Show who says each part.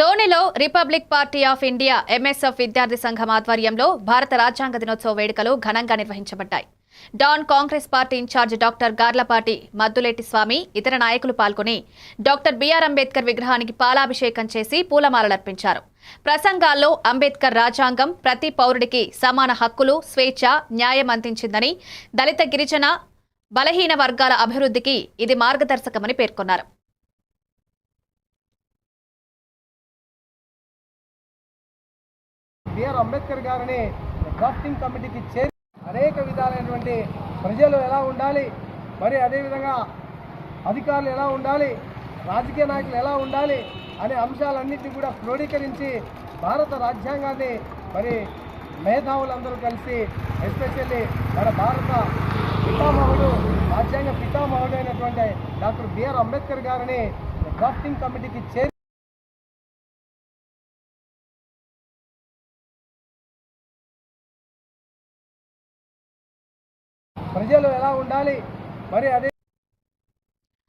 Speaker 1: ధోనిలో Republic party of India MSF విద్యార్థి సంఘం ఆధ్వర్యంలో భారత రాజ్యాంగ దినోత్సవ వేడుకలు ఘనంగా నిర్వహించబడ్డాయి. Dhone Congress party incharge doctor Garlapati Madduleti Swamy ఇతర నాయకులు పాల్గొని డాక్టర్ బిఆర్ అంబేద్కర్ విగ్రహానికి పాలాభిషేకం చేసి పూలమాలలర్పించారు. ప్రసంగాల్లో అంబేద్కర్ రాజ్యాంగం ప్రతి పౌరుడికి సమాన హక్కులు స్వేచ్ఛ న్యాయం అందించిందని దళిత గిరిజన బలహీన వర్గాల అభివృద్ధికి ఇది మార్గదర్శకమని పేర్కొన్నారు.
Speaker 2: బిఆర్ అంబేద్కర్ గారిని డ్రాఫ్టింగ్ కమిటీకి చేరి అనేక విధాలైనటువంటి ప్రజలు ఎలా ఉండాలి మరి అదేవిధంగా అధికారులు ఎలా ఉండాలి రాజకీయ నాయకులు ఎలా ఉండాలి అనే అంశాలన్నింటినీ కూడా క్రోడీకరించి భారత రాజ్యాంగాన్ని మరి మేధావులందరూ కలిసి ఎస్పెషల్లీ మన భారత పితామహుడు రాజ్యాంగ పితామహుడు అయినటువంటి డాక్టర్ బిఆర్ అంబేద్కర్ గారిని డ్రాఫ్టింగ్ కమిటీకి చేరి ప్రజలు ఎలా ఉండాలి? మరి అదే